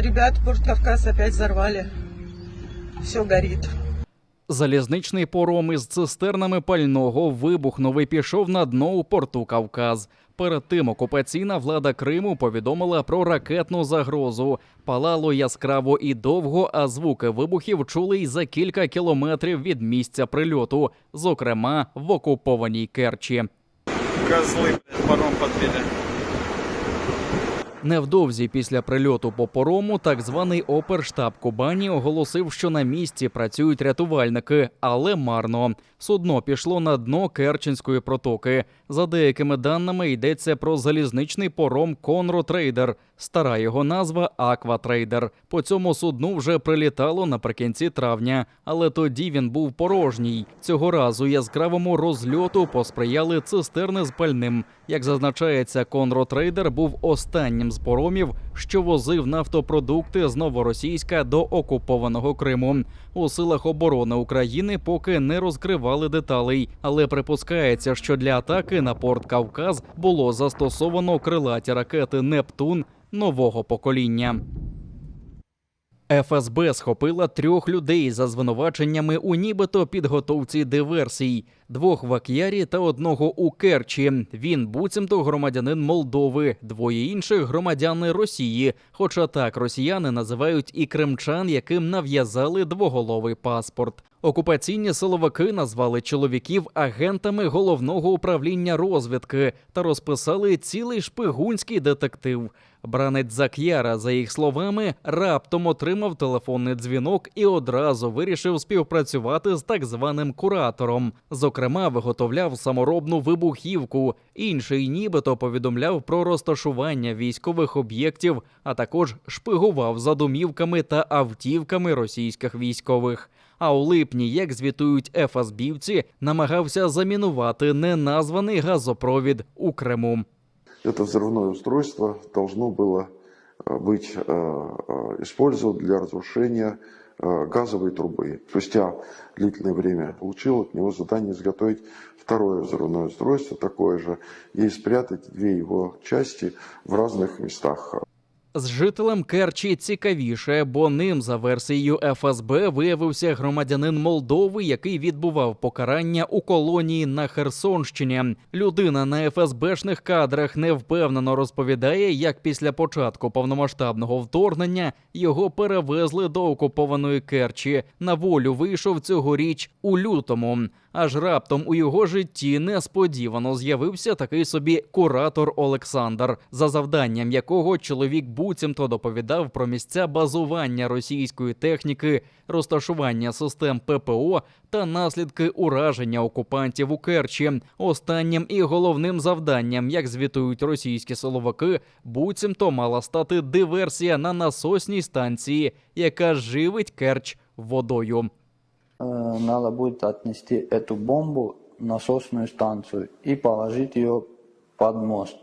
ребят Порт Кавказ опять взорвали. Все горит. Залізничний пором із цистернами пального вибухнув і пішов на дно у порту Кавказ. Перед тим окупаційна влада Криму повідомила про ракетну загрозу. Палало яскраво і довго, а звуки вибухів чули й за кілька кілометрів від місця прильоту, зокрема в окупованій Керчі. Блядь, паром подбили. Невдовзі після прильоту по порому так званий оперштаб Кубані оголосив, що на місці працюють рятувальники, але марно. Судно пішло на дно Керченської протоки. За деякими даними йдеться про залізничний пором Конро Трейдер. Стара його назва Аква Трейдер. По цьому судну вже прилітало наприкінці травня, але тоді він був порожній. Цього разу яскравому розльоту посприяли цистерни з пальним. Як зазначається, Конро Трейдер був останнім з поромів, що возив нафтопродукти з новоросійська до окупованого Криму. У силах оборони України поки не розкривали деталей, але припускається, що для атаки на порт Кавказ було застосовано крилаті ракети Нептун нового покоління. ФСБ схопила трьох людей за звинуваченнями у нібито підготовці диверсій: двох в Ак'ярі та одного у Керчі. Він буцімто громадянин Молдови, двоє інших громадяни Росії. Хоча так росіяни називають і кримчан, яким нав'язали двоголовий паспорт. Окупаційні силовики назвали чоловіків агентами головного управління розвідки та розписали цілий шпигунський детектив. Бранець Зак'яра, за їх словами, раптом отримав телефонний дзвінок і одразу вирішив співпрацювати з так званим куратором. Зокрема, виготовляв саморобну вибухівку. Інший нібито повідомляв про розташування військових об'єктів, а також шпигував за домівками та автівками російських військових. А у липні, як звітують ФСБівці, намагався замінувати неназваний газопровід у Криму. Это взрывное устройство должно было э, быть э, э, использовано для разрушения э, Газовой трубы. Спустя длительное время получил от него задание изготовить второе взрывное устройство, такое же, и спрятать две его части в разных местах. З жителем Керчі цікавіше, бо ним, за версією ФСБ, виявився громадянин Молдови, який відбував покарання у колонії на Херсонщині. Людина на ФСБшних кадрах невпевнено розповідає, як після початку повномасштабного вторгнення його перевезли до окупованої Керчі. На волю вийшов цьогоріч у лютому. Аж раптом у його житті несподівано з'явився такий собі куратор Олександр, за завданням якого чоловік буцімто доповідав про місця базування російської техніки, розташування систем ППО та наслідки ураження окупантів у Керчі. Останнім і головним завданням, як звітують російські силовики, буцімто мала стати диверсія на насосній станції, яка живить Керч водою. Э, надо будет отнести эту бомбу насосную станцию и положить ее под мост.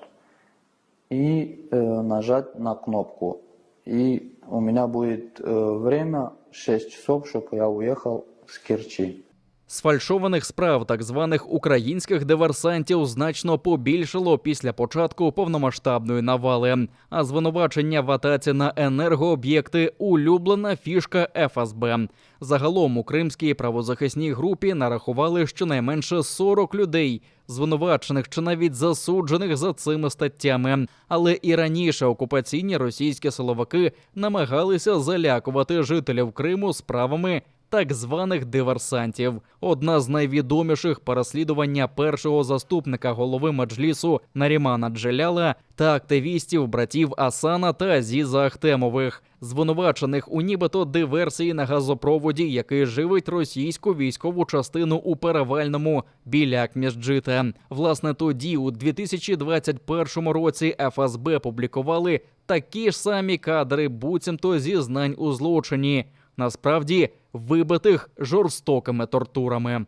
И э, нажать на кнопку. И у меня будет э, время 6 часов, чтобы я уехал с Керчи. Сфальшованих справ так званих українських диверсантів значно побільшало після початку повномасштабної навали. А звинувачення в атаці на енергооб'єкти улюблена фішка ФСБ. Загалом у кримській правозахисній групі нарахували щонайменше 40 людей, звинувачених чи навіть засуджених за цими статтями. Але і раніше окупаційні російські силовики намагалися залякувати жителів Криму справами так званих диверсантів. Одна з найвідоміших переслідування першого заступника голови меджлісу Нарімана Джеляла та активістів братів Асана та Азіза Ахтемових, звинувачених у нібито диверсії на газопроводі, який живить російську військову частину у перевальному біля Акміжджита. Власне, тоді, у 2021 році, ФСБ публікували такі ж самі кадри, буцімто зізнань у злочині. Насправді вибитих жорстокими тортурами.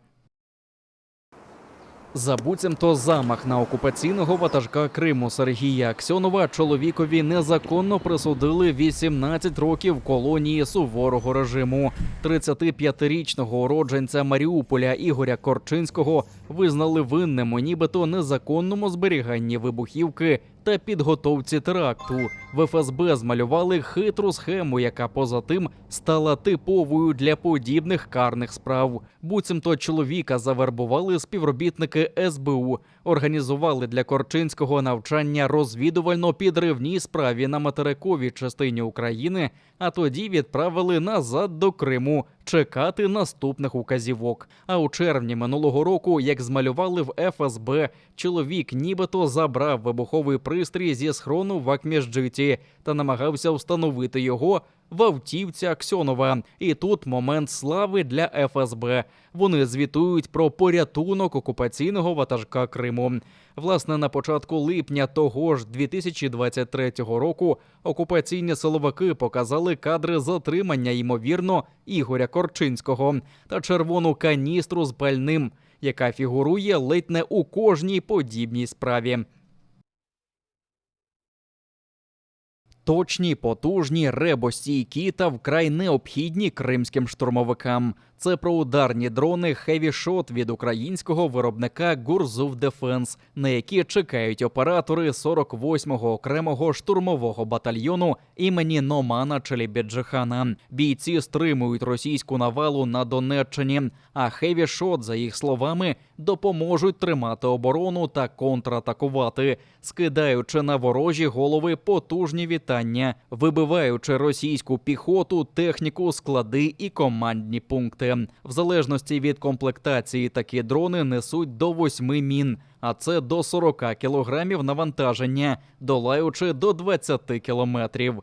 За буцімто замах на окупаційного ватажка Криму Сергія Аксьонова чоловікові незаконно присудили 18 років колонії суворого режиму. 35-річного уродженця Маріуполя Ігоря Корчинського визнали винним у нібито незаконному зберіганні вибухівки та підготовці теракту. В ФСБ змалювали хитру схему, яка поза тим стала типовою для подібних карних справ. Буцімто чоловіка завербували співробітники СБУ, організували для Корчинського навчання розвідувально-підривній справі на материковій частині України, а тоді відправили назад до Криму чекати наступних указівок. А у червні минулого року, як змалювали в ФСБ, чоловік нібито забрав вибуховий пристрій зі схрону в Акміжджиті та намагався встановити його в автівці Аксьонова. І тут момент слави для ФСБ. Вони звітують про порятунок окупаційного ватажка Криму. Власне, на початку липня того ж 2023 року окупаційні силовики показали кадри затримання ймовірно Ігоря Корчинського та червону каністру з пальним, яка фігурує ледь не у кожній подібній справі. Точні, потужні, ребостійкі та вкрай необхідні кримським штурмовикам. Це про ударні дрони Shot від українського виробника Гурзув Дефенс, на які чекають оператори 48-го окремого штурмового батальйону імені Номана Челібіджихана. Бійці стримують російську навалу на Донеччині. А Shot, за їх словами, допоможуть тримати оборону та контратакувати, скидаючи на ворожі голови потужні вітання, вибиваючи російську піхоту, техніку, склади і командні пункти. В залежності від комплектації такі дрони несуть до 8 мін, а це до 40 кілограмів навантаження, долаючи до 20 кілометрів.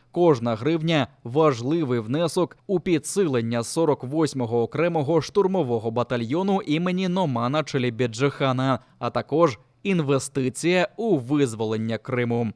Кожна гривня важливий внесок у підсилення 48-го окремого штурмового батальйону імені Номана Челібіджихана, а також інвестиція у визволення Криму.